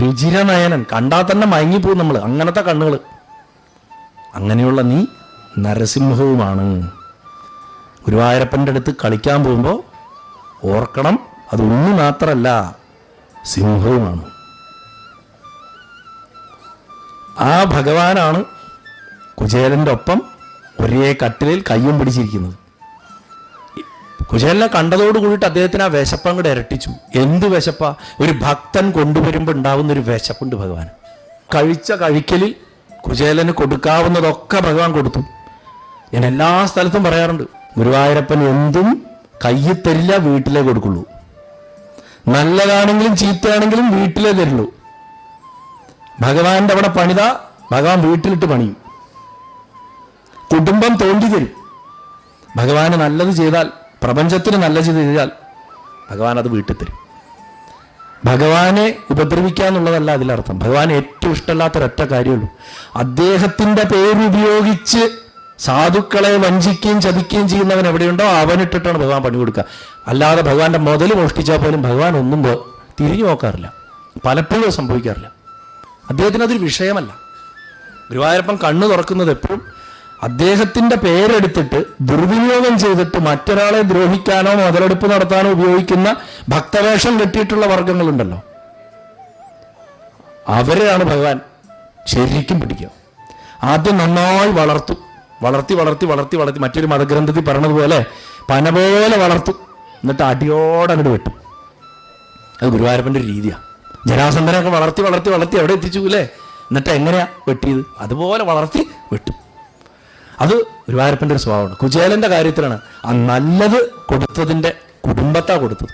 രുചിരനയനൻ കണ്ടാൽ തന്നെ മയങ്ങിപ്പോവും നമ്മൾ അങ്ങനത്തെ കണ്ണുകൾ അങ്ങനെയുള്ള നീ നരസിംഹവുമാണ്. ഗുരുവായൂരപ്പന്റെ അടുത്ത് കളിക്കാൻ പോകുമ്പോൾ ഓർക്കണം അത് ഉണ്ണി മാത്രമല്ല സിംഹവുമാണ്. ആ ഭഗവാനാണ് കുചേലന്റെ ഒപ്പം ഒരേ കട്ടിലിൽ കയ്യും പിടിച്ചിരിക്കുന്നത്. കുചേലനെ കണ്ടതോട് കൂടിയിട്ട് അദ്ദേഹത്തിന് ആ വിശപ്പ് അങ്ങോട്ട് ഇരട്ടിച്ചു. എന്ത് വിശപ്പാ? ഒരു ഭക്തൻ കൊണ്ടുവരുമ്പോൾ ഉണ്ടാവുന്ന ഒരു വിശപ്പുണ്ട് ഭഗവാൻ. കഴിച്ച കഴിക്കലിൽ കുചേലന് കൊടുക്കാവുന്നതൊക്കെ ഭഗവാൻ കൊടുത്തു. ഞാൻ എല്ലാ സ്ഥലത്തും പറയാറുണ്ട് ഗുരുവായൂരപ്പൻ എന്തും കയ്യിൽ തരില്ല വീട്ടിലേ കൊടുക്കുള്ളൂ. നല്ലതാണെങ്കിലും ചീത്തയാണെങ്കിലും വീട്ടിലേ തരുള്ളൂ. ഭഗവാന്റെ അവിടെ പണിത ഭഗവാൻ വീട്ടിലിട്ട് പണിയും. കുടുംബം തോണ്ടി തരും. ഭഗവാന് നല്ലത് ചെയ്താൽ പ്രപഞ്ചത്തിന് നല്ല ചെയ്താൽ ഭഗവാൻ അത് വീട്ടിൽ തരും. ഭഗവാനെ ഉപദ്രവിക്കുക എന്നുള്ളതല്ല അതിലർത്ഥം. ഭഗവാൻ ഏറ്റവും ഇഷ്ടമല്ലാത്ത ഒരൊറ്റ കാര്യമുള്ളൂ. അദ്ദേഹത്തിന്റെ പേരുപയോഗിച്ച് സാധുക്കളെ വഞ്ചിക്കുകയും ചതിക്കുകയും ചെയ്യുന്നവൻ എവിടെയുണ്ടോ അവനിട്ടിട്ടാണ് ഭഗവാൻ പണി കൊടുക്കുക. അല്ലാതെ ഭഗവാന്റെ മുതൽ മോഷ്ടിച്ചാൽ പോലും ഭഗവാൻ ഒന്നും തിരിഞ്ഞു നോക്കാറില്ല. പലപ്പോഴും സംഭവിക്കാറില്ല. അദ്ദേഹത്തിന് അതൊരു വിഷയമല്ല. ഗുരുവായൂരപ്പൻ കണ്ണു തുറക്കുന്നത് എപ്പോഴും അദ്ദേഹത്തിന്റെ പേരെടുത്തിട്ട് ദുർവിനിയോഗം ചെയ്തിട്ട് മറ്റൊരാളെ ദ്രോഹിക്കാനോ മുതലെടുപ്പ് നടത്താനോ ഉപയോഗിക്കുന്ന ഭക്തവേഷം കെട്ടിയിട്ടുള്ള വർഗങ്ങളുണ്ടല്ലോ. അവരെയാണ് ഭഗവാൻ ശരിക്കും പിടിക്കുക. ആദ്യം നന്നായി വളർത്തു. വളർത്തി വളർത്തി വളർത്തി വളർത്തി. മറ്റൊരു മതഗ്രന്ഥത്തിൽ പറഞ്ഞതുപോലെ പന പോലെ വളർത്തും. എന്നിട്ട് അടിയോടങ്ങട് വെട്ടു വെട്ടും. അത് ഗുരുവായൂരപ്പന്റെ ഒരു രീതിയാണ് ജനാസന്ധനൊക്കെ വളർത്തി വളർത്തി വളർത്തി അവിടെ എത്തിച്ചു അല്ലേ? എന്നിട്ട് എങ്ങനെയാ വെട്ടിയത്? അതുപോലെ വളർത്തി വെട്ടും. അത് ഗുരുവായൂരപ്പന്റെ ഒരു സ്വഭാവമാണ്. കുചേലന്റെ കാര്യത്തിലാണ്. ആ നല്ലത് കൊടുത്തതിന്റെ കുടുംബത്താ കൊടുത്തത്.